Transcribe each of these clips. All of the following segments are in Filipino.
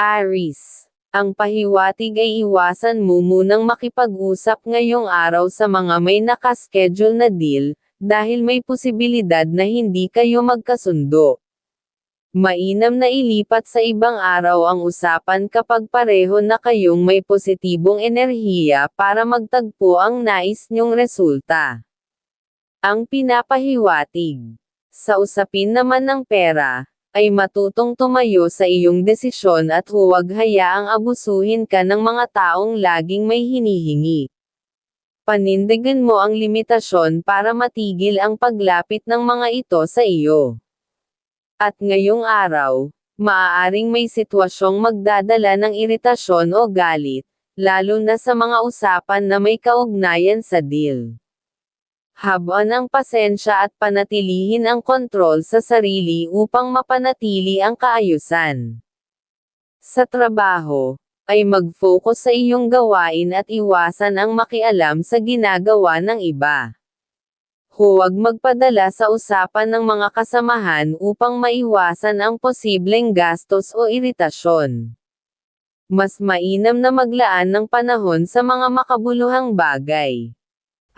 Aris. Ang pahiwatig ay iwasan mo munang makipag-usap ngayong araw sa mga may nakaschedule na deal, dahil may posibilidad na hindi kayo magkasundo. Mainam na ilipat sa ibang araw ang usapan kapag pareho na kayong may positibong enerhiya para magtagpo ang nais nyong resulta. Ang pinapahiwatig. Sa usapin naman ng pera, ay matutong tumayo sa iyong desisyon at huwag hayaang abusuhin ka ng mga taong laging may hinihingi. Panindigan mo ang limitasyon para matigil ang paglapit ng mga ito sa iyo. At ngayong araw, maaaring may sitwasyong magdadala ng iritasyon o galit, lalo na sa mga usapan na may kaugnayan sa deal. Habaan ang pasensya at panatilihin ang kontrol sa sarili upang mapanatili ang kaayusan. Sa trabaho, ay mag-focus sa iyong gawain at iwasan ang makialam sa ginagawa ng iba. Huwag magpadala sa usapan ng mga kasamahan upang maiwasan ang posibleng gastos o iritasyon. Mas mainam na maglaan ng panahon sa mga makabuluhang bagay.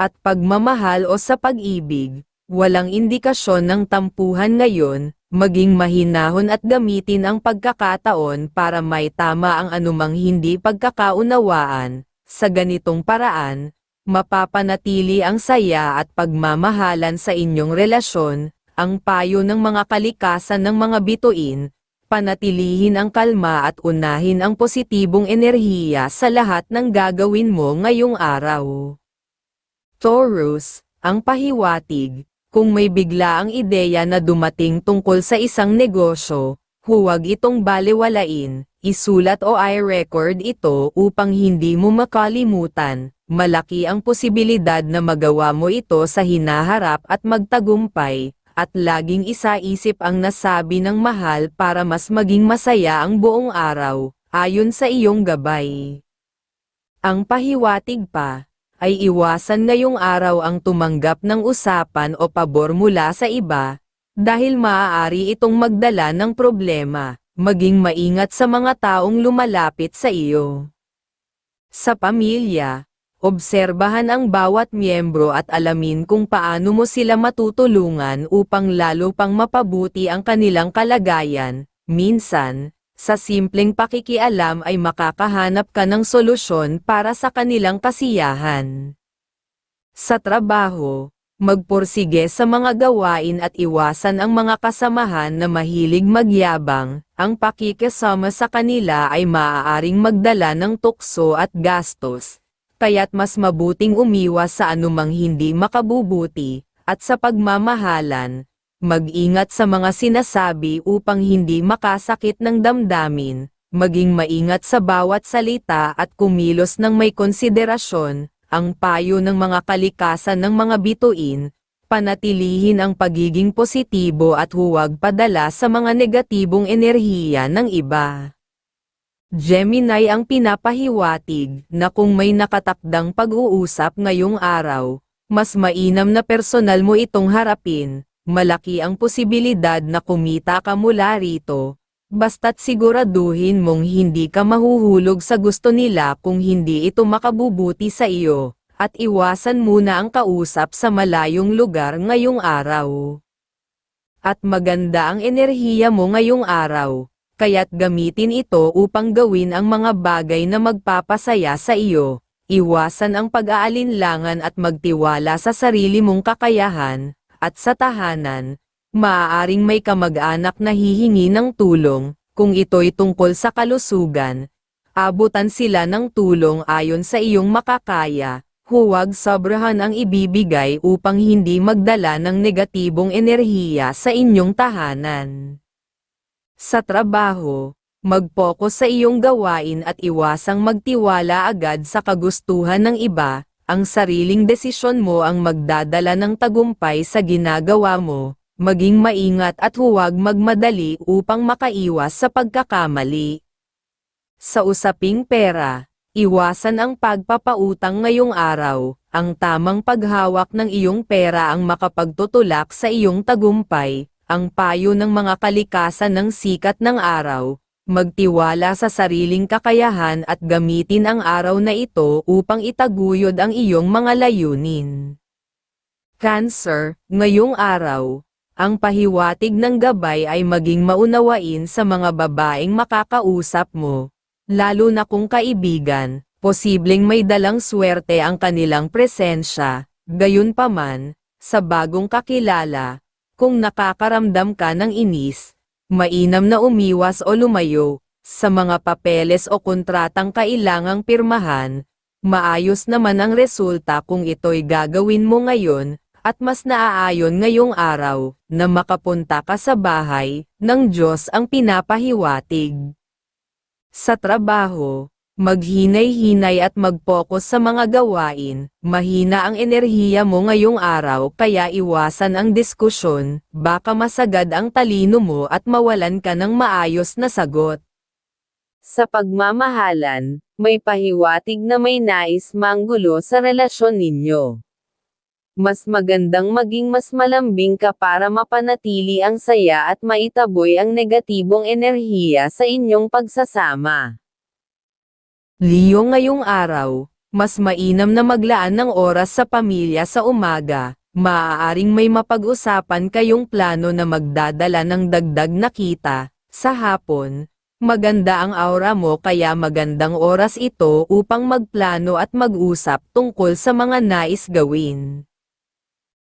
At pagmamahal o sa pag-ibig, walang indikasyon ng tampuhan ngayon, maging mahinahon at gamitin ang pagkakataon para may tama ang anumang hindi pagkakaunawaan, sa ganitong paraan, mapapanatili ang saya at pagmamahalan sa inyong relasyon, ang payo ng mga kalikasan ng mga bituin, panatilihin ang kalma at unahin ang positibong enerhiya sa lahat ng gagawin mo ngayong araw. Taurus, ang pahiwatig, kung may bigla ang ideya na dumating tungkol sa isang negosyo, huwag itong baliwalain, isulat o i-record ito upang hindi mo makalimutan, malaki ang posibilidad na magawa mo ito sa hinaharap at magtagumpay, at laging isa-isip ang nasabi ng mahal para mas maging masaya ang buong araw, ayon sa iyong gabay. Ang pahiwatig pa, ay iwasan ngayong araw ang tumanggap ng usapan o pabor mula sa iba, dahil maaari itong magdala ng problema, maging maingat sa mga taong lumalapit sa iyo. Sa pamilya, Obserbahan ang bawat miyembro at alamin kung paano mo sila matutulungan upang lalo pang mapabuti ang kanilang kalagayan. Minsan, sa simpleng pakikialam ay makakahanap ka ng solusyon para sa kanilang kasiyahan. Sa trabaho, magpursige sa mga gawain at iwasan ang mga kasamahan na mahilig magyabang, ang pakikisama sa kanila ay maaaring magdala ng tukso at gastos, kaya't mas mabuting umiwas sa anumang hindi makabubuti, at sa pagmamahalan, mag-ingat sa mga sinasabi upang hindi makasakit ng damdamin, maging maingat sa bawat salita at kumilos ng may konsiderasyon, ang payo ng mga kalikasan ng mga bituin, panatilihin ang pagiging positibo at huwag padala sa mga negatibong enerhiya ng iba. Gemini ang pinapahiwatig na kung may nakatakdang pag-uusap ngayong araw, mas mainam na personal mo itong harapin, malaki ang posibilidad na kumita ka mula rito, basta't siguraduhin mong hindi ka mahuhulog sa gusto nila kung hindi ito makabubuti sa iyo, at iwasan muna ang kausap sa malayong lugar ngayong araw. At maganda ang enerhiya mo ngayong araw kaya't gamitin ito upang gawin ang mga bagay na magpapasaya sa iyo. Iwasan ang pag-aalinlangan at magtiwala sa sarili mong kakayahan, at sa tahanan, maaaring may kamag-anak na hihingi ng tulong, kung ito'y tungkol sa kalusugan. Abutan sila ng tulong ayon sa iyong makakaya, huwag sobrahan ang ibibigay upang hindi magdala ng negatibong enerhiya sa inyong tahanan. Sa trabaho, mag-focus sa iyong gawain at iwasang magtiwala agad sa kagustuhan ng iba, ang sariling desisyon mo ang magdadala ng tagumpay sa ginagawa mo, maging maingat at huwag magmadali upang makaiwas sa pagkakamali. Sa usaping pera, iwasan ang pagpapautang ngayong araw, ang tamang paghawak ng iyong pera ang makapagtutulak sa iyong tagumpay, ang payo ng mga kalikasan ng sikat ng araw, magtiwala sa sariling kakayahan at gamitin ang araw na ito upang itaguyod ang iyong mga layunin. Cancer, ngayong araw, ang pahiwatig ng gabay ay maging maunawain sa mga babaeng makakausap mo, lalo na kung kaibigan, posibleng may dalang swerte ang kanilang presensya, gayunpaman, sa bagong kakilala, kung nakakaramdam ka ng inis, mainam na umiwas o lumayo, sa mga papeles o kontratang kailangang pirmahan, maayos naman ang resulta kung ito'y gagawin mo ngayon, at mas naaayon ngayong araw, na makapunta ka sa bahay, ng Diyos ang pinapahiwatig. Sa trabaho, maghinay-hinay at mag-focus sa mga gawain, mahina ang enerhiya mo ngayong araw kaya iwasan ang diskusyon, baka masagad ang talino mo at mawalan ka ng maayos na sagot. Sa pagmamahalan, may pahiwatig na may nais manggulo sa relasyon ninyo. Mas magandang maging mas malambing ka para mapanatili ang saya at maitaboy ang negatibong enerhiya sa inyong pagsasama. Leo ngayong araw, mas mainam na maglaan ng oras sa pamilya sa umaga, maaaring may mapag-usapan kayong plano na magdadala ng dagdag na kita, sa hapon, maganda ang aura mo kaya magandang oras ito upang magplano at mag-usap tungkol sa mga nais gawin.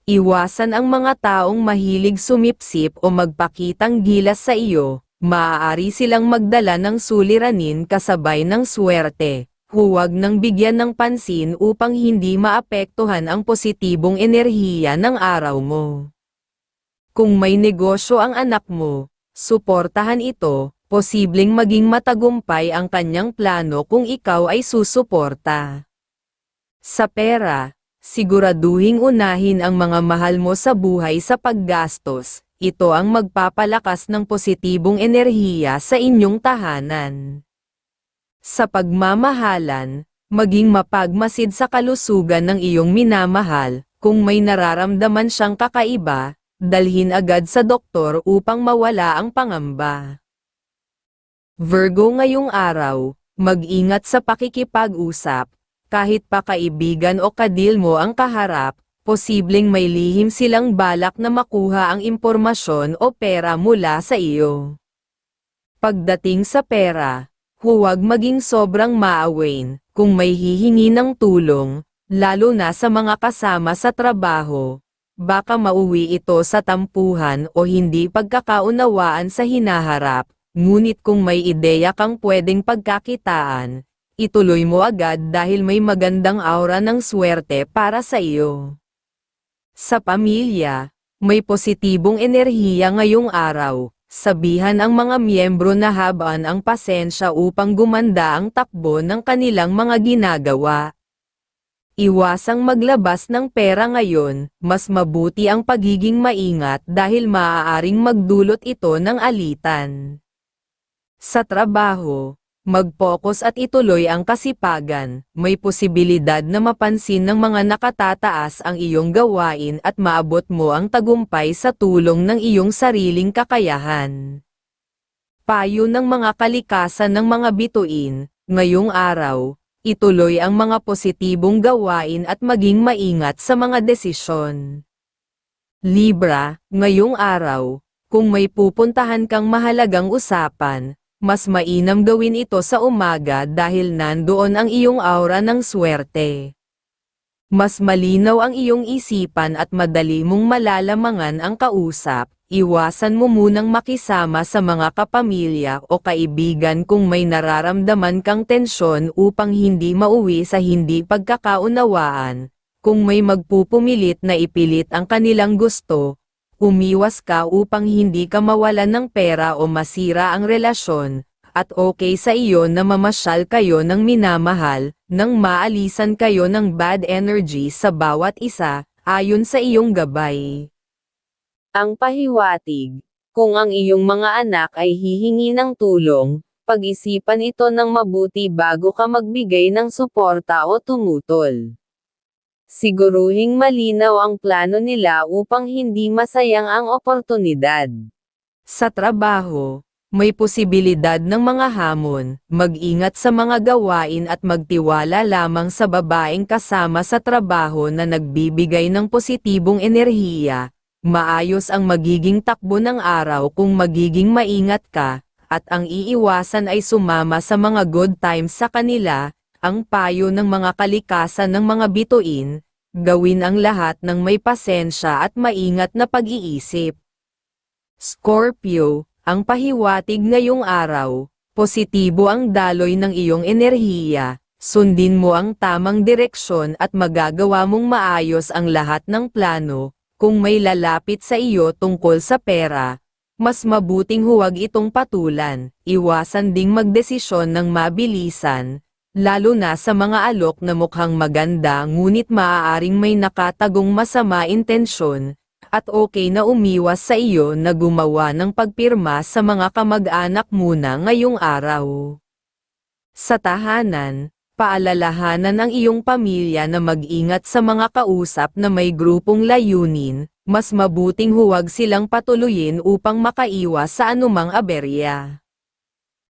Iwasan ang mga taong mahilig sumipsip o magpakitang gilas sa iyo, maaari silang magdala ng suliranin kasabay ng swerte. Huwag nang bigyan ng pansin upang hindi maapektuhan ang positibong enerhiya ng araw mo. Kung may negosyo ang anak mo, suportahan ito, posibleng maging matagumpay ang kanyang plano kung ikaw ay susuporta. Sa pera, siguraduhing unahin ang mga mahal mo sa buhay sa paggastos, ito ang magpapalakas ng positibong enerhiya sa inyong tahanan. Sa pagmamahalan, maging mapagmasid sa kalusugan ng iyong minamahal, kung may nararamdaman siyang kakaiba, dalhin agad sa doktor upang mawala ang pangamba. Virgo ngayong araw, mag-ingat sa pakikipag-usap, kahit pa kaibigan o kadil mo ang kaharap, posibleng may lihim silang balak na makuha ang impormasyon o pera mula sa iyo. Pagdating sa pera, huwag maging sobrang maawain, kung may hihingi ng tulong, lalo na sa mga kasama sa trabaho. Baka mauwi ito sa tampuhan o hindi pagkakaunawaan sa hinaharap, ngunit kung may ideya kang pwedeng pagkakitaan, ituloy mo agad dahil may magandang aura ng swerte para sa iyo. Sa pamilya, may positibong enerhiya ngayong araw, sabihan ang mga miyembro na habaan ang pasensya upang gumanda ang takbo ng kanilang mga ginagawa. Iwasang maglabas ng pera ngayon, mas mabuti ang pagiging maingat dahil maaaring magdulot ito ng alitan. Sa trabaho, mag-focus at ituloy ang kasipagan, may posibilidad na mapansin ng mga nakatataas ang iyong gawain at maabot mo ang tagumpay sa tulong ng iyong sariling kakayahan. Payo ng mga kalikasan ng mga bituin, ngayong araw, ituloy ang mga positibong gawain at maging maingat sa mga desisyon. Libra, ngayong araw, kung may pupuntahan kang mahalagang usapan, mas mainam gawin ito sa umaga dahil nandoon ang iyong aura ng swerte. Mas malinaw ang iyong isipan at madali mong malalamangan ang kausap, iwasan mo munang makisama sa mga kapamilya o kaibigan kung may nararamdaman kang tensyon upang hindi mauwi sa hindi pagkakaunawaan, kung may magpupumilit na ipilit ang kanilang gusto, umiwas ka upang hindi ka mawalan ng pera o masira ang relasyon, at okay sa iyo na mamasyal kayo ng minamahal, nang maalisan kayo ng bad energy sa bawat isa, ayon sa iyong gabay. Ang pahiwatig, kung ang iyong mga anak ay hihingi ng tulong, pag-isipan ito ng mabuti bago ka magbigay ng suporta o tumutol. Siguruhing malinaw ang plano nila upang hindi masayang ang oportunidad. Sa trabaho, may posibilidad ng mga hamon, mag-ingat sa mga gawain at magtiwala lamang sa babaeng kasama sa trabaho na nagbibigay ng positibong enerhiya. Maayos ang magiging takbo ng araw kung magiging maingat ka, at ang iiwasan ay sumama sa mga good times sa kanila, ang payo ng mga kalikasan ng mga bituin, gawin ang lahat ng may pasensya at maingat na pag-iisip. Scorpio, ang pahiwatig ngayong araw, positibo ang daloy ng iyong enerhiya, sundin mo ang tamang direksyon at magagawa mong maayos ang lahat ng plano, kung may lalapit sa iyo tungkol sa pera, mas mabuting huwag itong patulan, iwasan ding magdesisyon ng mabilisan, lalo na sa mga alok na mukhang maganda ngunit maaaring may nakatagong masama intensyon, at okay na umiwas sa iyo na gumawa ng pagpirma sa mga kamag-anak muna ngayong araw. Sa tahanan, paalalahanan ang iyong pamilya na mag-ingat sa mga kausap na may grupong layunin, mas mabuting huwag silang patuluyin upang makaiwas sa anumang aberya.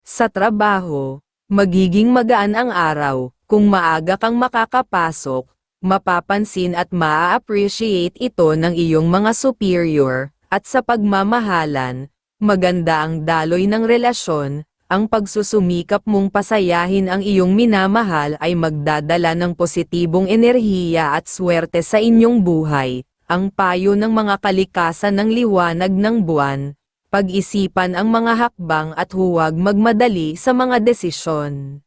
Sa trabaho, magiging magaan ang araw, kung maaga kang makakapasok, mapapansin at maa-appreciate ito ng iyong mga superior, at sa pagmamahalan, maganda ang daloy ng relasyon, ang pagsusumikap mong pasayahin ang iyong minamahal ay magdadala ng positibong enerhiya at swerte sa inyong buhay, ang payo ng mga kalikasan ng liwanag ng buwan, pag-isipan ang mga hakbang at huwag magmadali sa mga desisyon.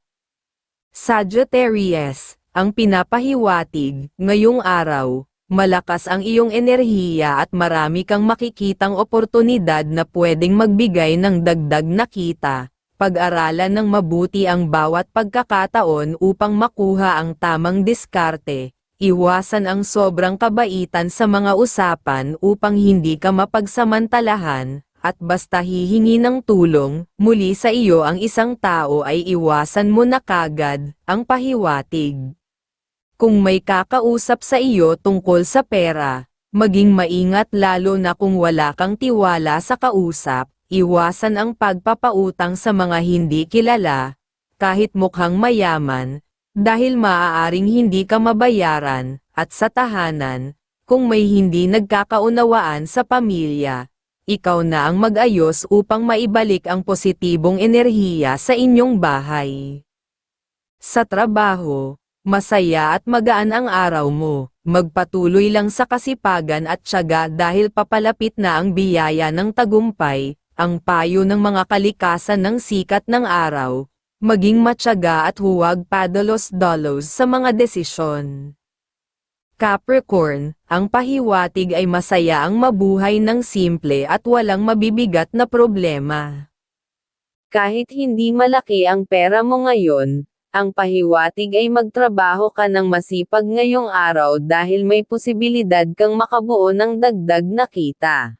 Sagittarius, ang pinapahiwatig, ngayong araw, malakas ang iyong enerhiya at marami kang makikitang oportunidad na pwedeng magbigay ng dagdag na kita. Pag-aralan ng mabuti ang bawat pagkakataon upang makuha ang tamang diskarte. Iwasan ang sobrang kabaitan sa mga usapan upang hindi ka mapagsamantalahan, at basta hihingi ng tulong, muli sa iyo ang isang tao ay iwasan mo na kagad, ang pahiwatig. Kung may kakausap sa iyo tungkol sa pera, maging maingat lalo na kung wala kang tiwala sa kausap, iwasan ang pagpapautang sa mga hindi kilala, kahit mukhang mayaman, dahil maaaring hindi ka mabayaran, at sa tahanan, kung may hindi nagkakaunawaan sa pamilya, ikaw na ang mag-ayos upang maibalik ang positibong enerhiya sa inyong bahay. Sa trabaho, masaya at magaan ang araw mo, magpatuloy lang sa kasipagan at tiyaga dahil papalapit na ang biyaya ng tagumpay, ang payo ng mga kalikasan ng sikat ng araw, maging matyaga at huwag padalos-dalos sa mga desisyon. Capricorn, ang pahiwatig ay masaya ang mabuhay ng simple at walang mabibigat na problema. Kahit hindi malaki ang pera mo ngayon, ang pahiwatig ay magtrabaho ka ng masipag ngayong araw dahil may posibilidad kang makabuo ng dagdag na kita.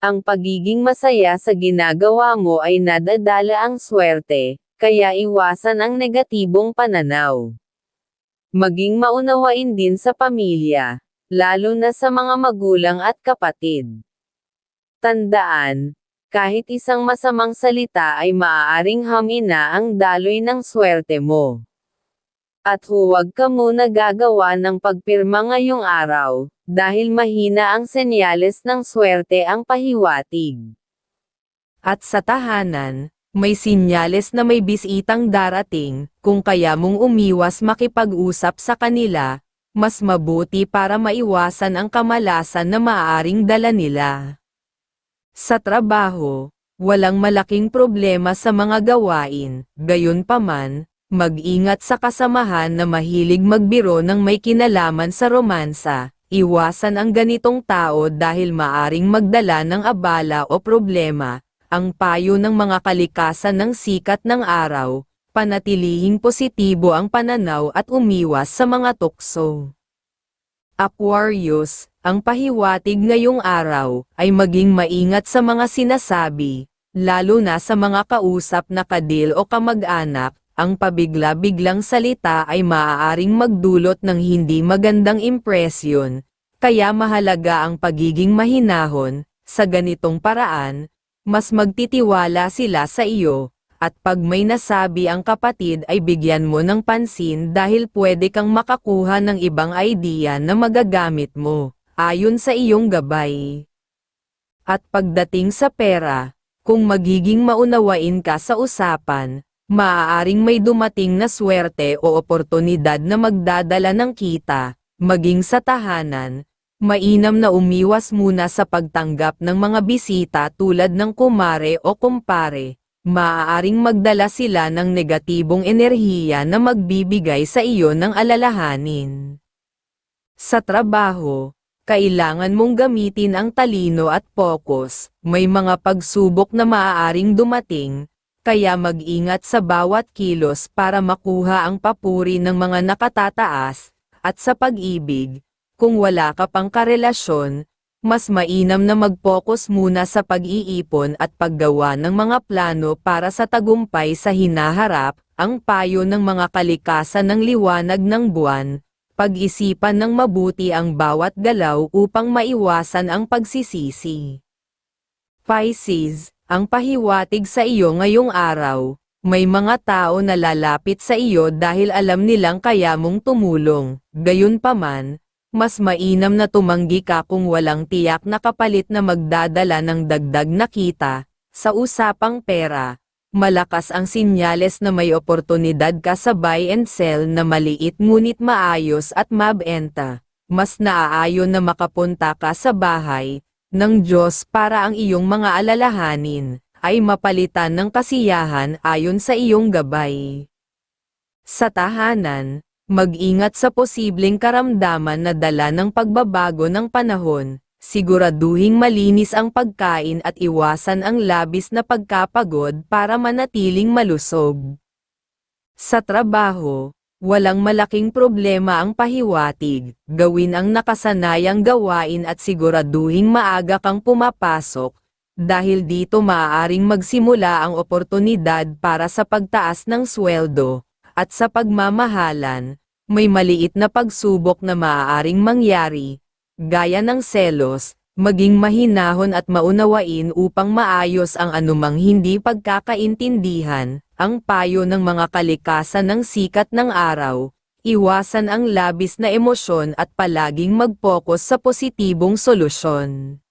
Ang pagiging masaya sa ginagawa mo ay nadadala ang swerte, kaya iwasan ang negatibong pananaw. Maging maunawain din sa pamilya, lalo na sa mga magulang at kapatid. Tandaan, kahit isang masamang salita ay maaaring hamina ang daloy ng swerte mo. At huwag ka muna gagawa ng pagpirma ngayong araw, dahil mahina ang senyales ng swerte ang pahiwatig. At sa tahanan, may sinyales na may bisitang darating, kung kaya mong umiwas makipag-usap sa kanila, mas mabuti para maiwasan ang kamalasan na maaaring dala nila. Sa trabaho, walang malaking problema sa mga gawain, gayon paman, mag-ingat sa kasamahan na mahilig magbiro ng may kinalaman sa romansa, iwasan ang ganitong tao dahil maaring magdala ng abala o problema, ang payo ng mga kalikasan ng sikat ng araw, panatilihing positibo ang pananaw at umiwas sa mga tukso. Aquarius, ang pahiwatig ngayong araw, ay maging maingat sa mga sinasabi, lalo na sa mga kausap na kadil o kamag-anak, ang pabigla-biglang salita ay maaaring magdulot ng hindi magandang impresyon, kaya mahalaga ang pagiging mahinahon, sa ganitong paraan, mas magtitiwala sila sa iyo, at pag may nasabi ang kapatid ay bigyan mo ng pansin dahil pwede kang makakuha ng ibang idea na magagamit mo, ayon sa iyong gabay. At pagdating sa pera, kung magiging maunawain ka sa usapan, maaaring may dumating na swerte o oportunidad na magdadala ng kita, maging sa tahanan, mainam na umiwas muna sa pagtanggap ng mga bisita tulad ng kumare o kumpare, maaaring magdala sila ng negatibong enerhiya na magbibigay sa iyo ng alalahanin. Sa trabaho, kailangan mong gamitin ang talino at focus, may mga pagsubok na maaaring dumating, kaya mag-ingat sa bawat kilos para makuha ang papuri ng mga nakatataas, at sa pag-ibig, kung wala ka pang karelasyon, mas mainam na mag-focus muna sa pag-iipon at paggawa ng mga plano para sa tagumpay sa hinaharap, ang payo ng mga kalikasan ng liwanag ng buwan, pag-isipan ng mabuti ang bawat galaw upang maiwasan ang pagsisisi. Pisces, ang pahiwatig sa iyo ngayong araw, may mga tao na lalapit sa iyo dahil alam nilang kaya mong tumulong, gayunpaman, mas mainam na tumanggi ka kung walang tiyak na kapalit na magdadala ng dagdag na kita, sa usapang pera, malakas ang sinyales na may oportunidad ka sa buy and sell na maliit ngunit maayos at mabenta. Mas naaayon na makapunta ka sa bahay ng Diyos para ang iyong mga alalahanin ay mapalitan ng kasiyahan ayon sa iyong gabay. Sa tahanan, mag-ingat sa posibleng karamdaman na dala ng pagbabago ng panahon, siguraduhing malinis ang pagkain at iwasan ang labis na pagkapagod para manatiling malusog. Sa trabaho, walang malaking problema ang pahiwatig, gawin ang nakasanayang gawain at siguraduhing maaga kang pumapasok, dahil dito maaaring magsimula ang oportunidad para sa pagtaas ng sweldo, at sa pagmamahalan, may maliit na pagsubok na maaaring mangyari, gaya ng selos, maging mahinahon at maunawain upang maayos ang anumang hindi pagkakaintindihan, ang payo ng mga kalikasan ng sikat ng araw, iwasan ang labis na emosyon at palaging mag-focus sa positibong solusyon.